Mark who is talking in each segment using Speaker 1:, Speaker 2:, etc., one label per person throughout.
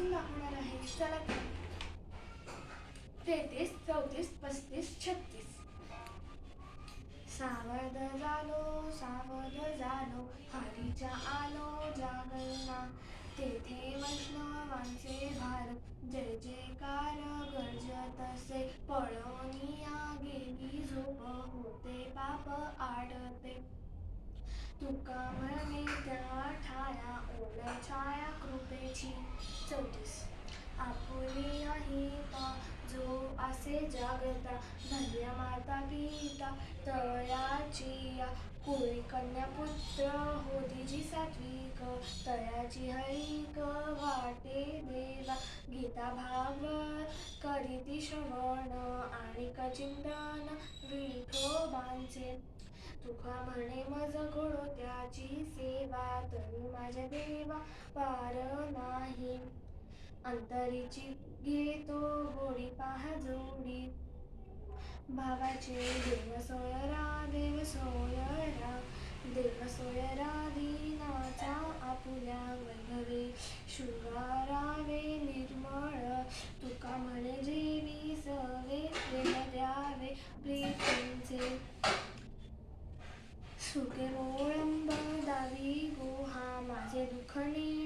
Speaker 1: वाचून दाखवणार आहे. चला तेहतीस चौतीस पस्तीस छत्तीस. सावध झालो सावध झालो हरीच्या आलो जागरणा तेथे वैष्णवांचे भार. जय जयकार गर्जत असे पळवनिया गेली झोप होते पाप आडते. तुका म्हणे त्या ठाया ओल छाया कृपेची चौतीस. आपुली आहे जो असे जागता धन्य माता गीता तळयाची या. कोळी कन्या पुत्र होतीची सात्विक तळयाची हरिक वाटे देवा. गीता भाव करीती श्रवण आणि चिंतन विठोबांचे. तुका म्हणे मज घोडो त्याची सेवा तरी माझ्या देवा पार नाही. अंतरीची घेतो गोडी पहा जोडी. भावाचे देव सोयरा देव सोयरा देव सोयरा दिनाचा आपुल्या सुखे मोळंब दावी गुहा माझे दुःख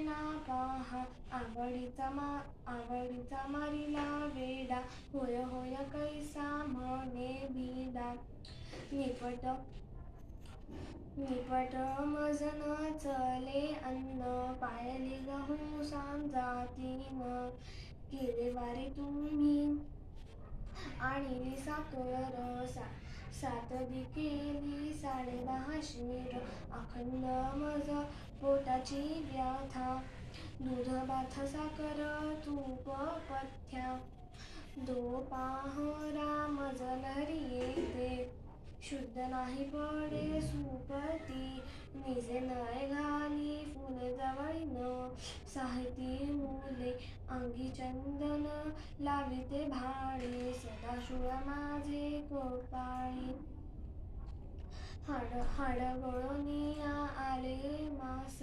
Speaker 1: ना पाहा. आवडीचा मा आवडीचा मारिला वेडा. होय होय कैसा म्हणे बिडा. निपट निपट मजन चले अन्न. पायली गहू जातीन केले वारे तुम्ही. आणली साखर सा सात केली. साडे दहा शेर अखंड मज पोटाची व्याथा. दूध भात साखर तूप पथ्या दो पाहरा मज लहरी येते. शुद्ध नाही पडे सुपती. निजे नय घाली फुले जवळीन साहिती मुले अंगी चंदन लाविते भाडे. सदा शुळ माझे कोपाळी हाड हाड गळोनिया आले मास.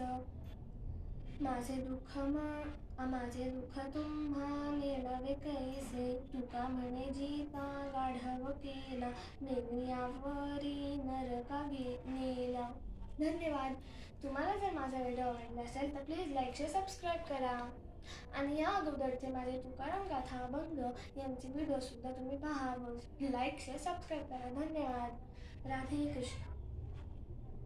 Speaker 1: माझे दुःख मा माझे दुःख तुम्हा नेलवे कैसे? तुका म्हणे जीता गाढव केला. नेमियावरी नरका नेला. धन्यवाद. तुम्हाला जर माझा व्हिडिओ आवडला असेल तर प्लीज लाईक शेअर सबस्क्राईब करा. आणि या अगोदरचे माझे तुकाराम गाथा अभंग यांचे व्हिडिओ सुद्धा तुम्ही पहा. लाईक शेअर सबस्क्राईब करा. धन्यवाद. 两天开始。